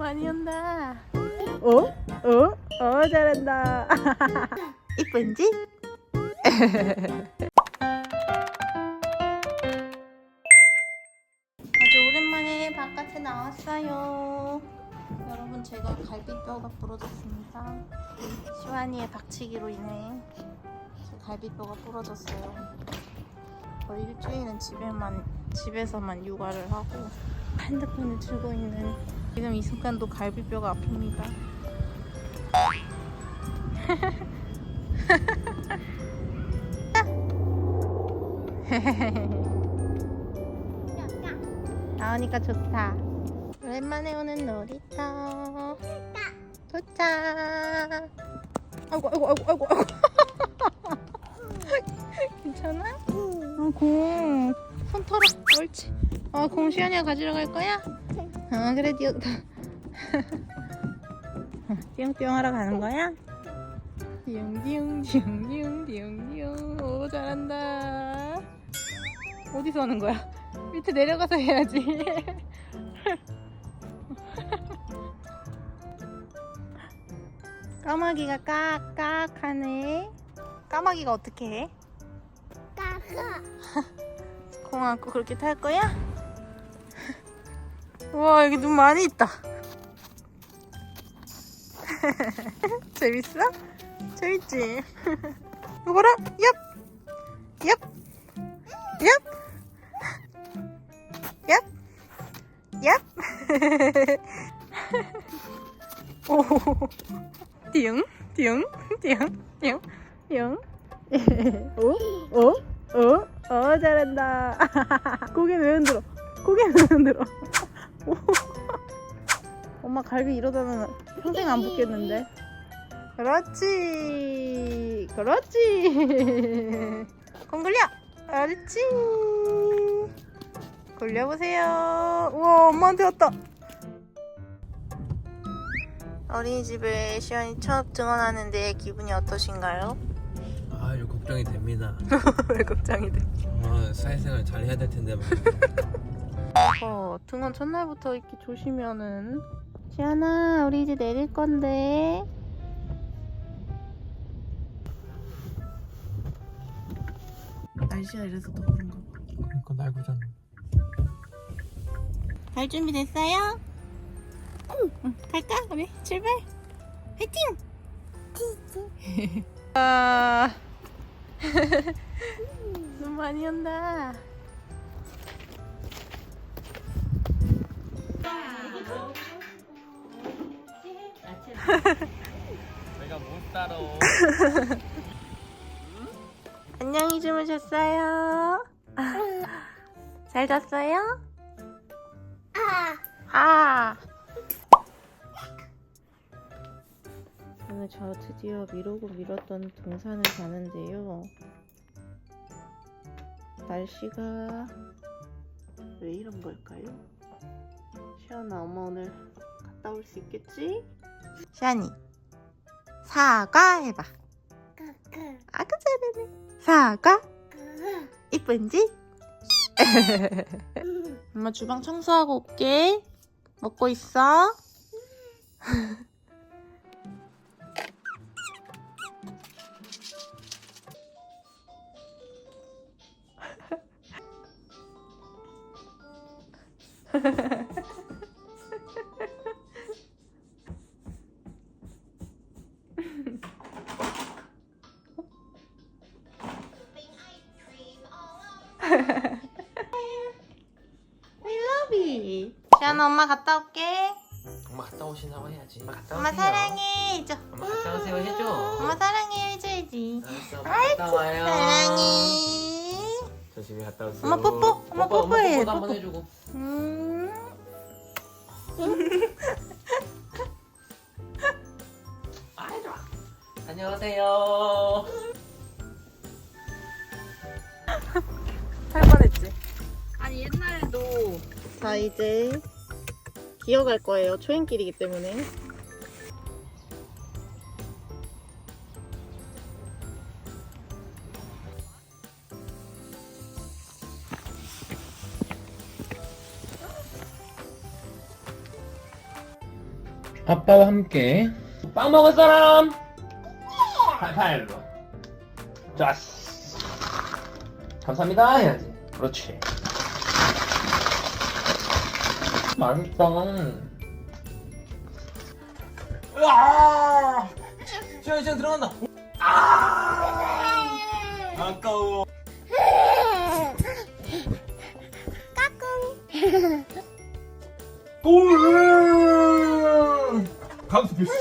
많이 온다. 어? 어? 어 잘한다. 이쁜지? 아주 오랜만에 바깥에 나왔어요. 여러분 제가 갈비뼈가 부러졌습니다. 시완이의 박치기로 인해 제 갈비뼈가 부러졌어요. 거의 일주일은 집에만 집에서만 육아를 하고 핸드폰을 들고 있는 지금 이 순간도 갈비뼈가 아픕니다. 나오니까 좋다. 오랜만에 오는 놀이터. 도착. 아이고 아이고 아이고 아이고. 괜찮아? 아, 공. 손 털어. 옳지. 아, 공 시연이가 가지러 갈 거야? 아, 그래, 띠용. 띠용띠용 하러 가는 거야? 띠용 띠용, 띠용 띠용, 띠용 띠용. 오, 잘한다. 어디서 하는 거야? 밑에 내려가서 해야지. 까마귀가 깍깍 하네. 까마귀가 어떻게 해? 까까 공 안고 그렇게 탈 거야? 우와 여기 눈 많이 있다 재밌어? 재밌지? 이거 봐라 얍! 얍! 얍! 얍! 얍! 오 띠용 띠용 띠용 띠용 띠용 오? 오? 어? 어 잘한다 고개는 왜 흔들어 고개는 왜 흔들어 오. 엄마 갈비 이러다는 평생 안 붙겠는데 그렇지 그렇지 공 굴려 그렇지 굴려보세요 우와 엄마한테 왔다 어린이집에 시연이 첫 등원하는데 기분이 어떠신가요? 아, 이거 걱정이 됩니다. 왜 걱정이 돼? 아, 사회생활 잘 해야 될 텐데 말이야. 어, 등원 첫날부터 이렇게 조시면은 시아나 우리 이제 내릴 건데 날씨가 이래서 더 그런가 봐 그러니까 날고잖아. 갈 준비 됐어요? 응, 갈까? 우리 출발 화이팅! 아... 눈 많이 온다 내가 못 따라. 안녕히 주무셨어요? 잘 잤어요? 아 아. 오늘 저 드디어 미루고 미뤘던 등산을 가는데요. 날씨가 왜 이런 걸까요? 시연아, 엄마 오늘 갔다 올 수 있겠지? 시안이, 사과 해봐. 아그 잘하네. 사과 이쁜지? 엄마 주방 청소하고 올게. 먹고 있어. I love you. 시안아 엄마 갔다 올게. 엄마 갔다 오시나고 해야지. 엄마 갔다 엄마 오세요. 사랑해 해줘. 엄마 갔다 오세요 해줘. 엄마 사랑해 해줘야지. 알았어. 엄마 갔다 와요. 사랑해. 조심히 갔다 오세요. 엄마 뽀뽀. 엄마 뽀뽀해, 뽀뽀도 한번 뽀뽀. 해주고. 음. 아. 안녕하세요. 자 이제 기어갈 거예요. 초행길이기 때문에. 아빠와 함께 빵 먹을 사람! 팔팔로. 좋았어. 감사합니다. 해야지. 그렇지 맛있다. 으아! 시원 시원 들어간다. 아! 아까워. 오! 강수 필수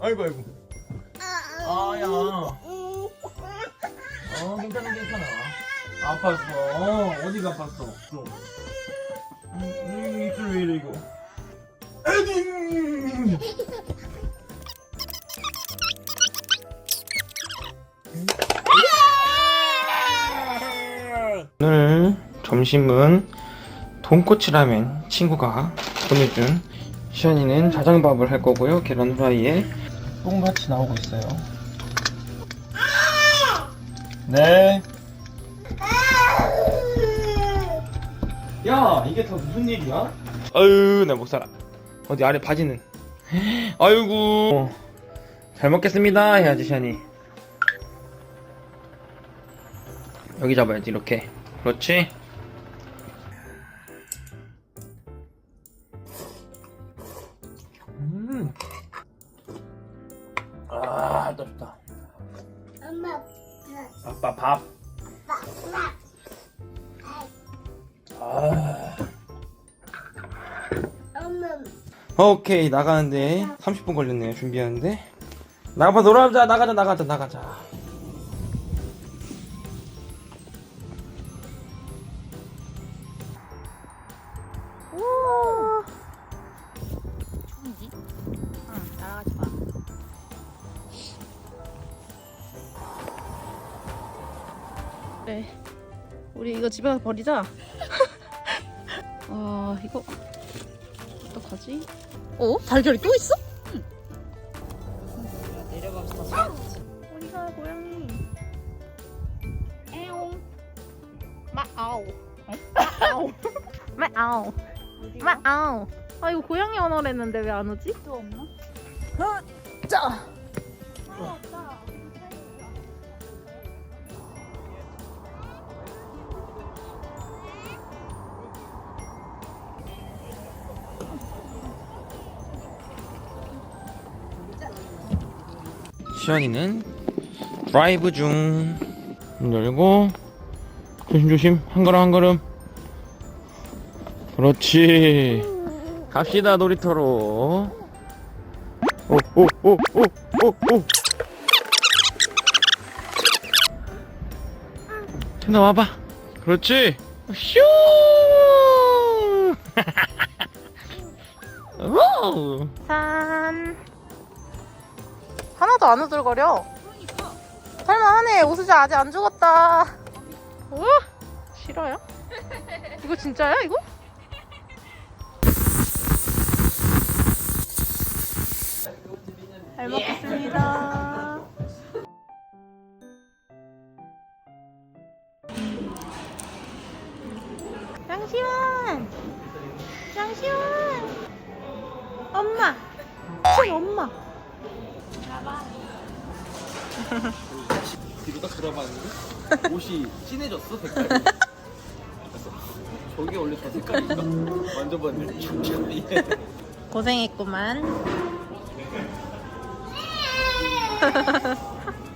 아이고 아이고. 아야. 어 괜찮아 괜찮아. 아팠어. 어, 어디가 아팠어? 좀 입술 왜 이래 이거 에딩 오늘 점심은 돈코츠 라면 친구가 보내준 시연이는 자장밥을 할 거고요 계란 후라이에 똥같이 나오고 있어요 네. 야, 이게 다 무슨 일이야? 아유, 나 못 살아. 어디 아래 바지는? 아이고. 잘 먹겠습니다, 해야지, 샤니. 여기 잡아야지, 이렇게. 그렇지. 오케이 나가는데 30분 걸렸네요 준비하는데 나가봐 놀아보자 나가자 나가자 나가자 우와. 좋은지? 응, 날아가지 마. 그래. 우리 이거 집에 가서 버리자. 아, 이거 어떡하지? 어? 달걀이 또 있어? 내려가서 다 어디가 고양이? 에옹. 마아오. 마아오. 마아오. 마아오. 아 이거 고양이 언어를 했는데 왜 안 오지? 또 없나? 자. 시연이는 드라이브 중. 문 열고 조심조심 한 걸음 한 걸음. 그렇지. 갑시다 놀이터로. 오 오 오 오 오오. 태나 와봐. 그렇지. 슈! 오! 산. 하나도 안 우들거려. 할만하네. 오수자 아직 안 죽었다. 어? 싫어요? 이거 진짜야 이거? 잘 먹겠습니다. 장시원! 장시원! 엄마! 친 엄마! 뒤로 딱 돌아봤는데 옷이 진해졌어 색깔이 그래서 저게 원래 저 색깔인가 만져봤는데 촉촉해 고생했구만.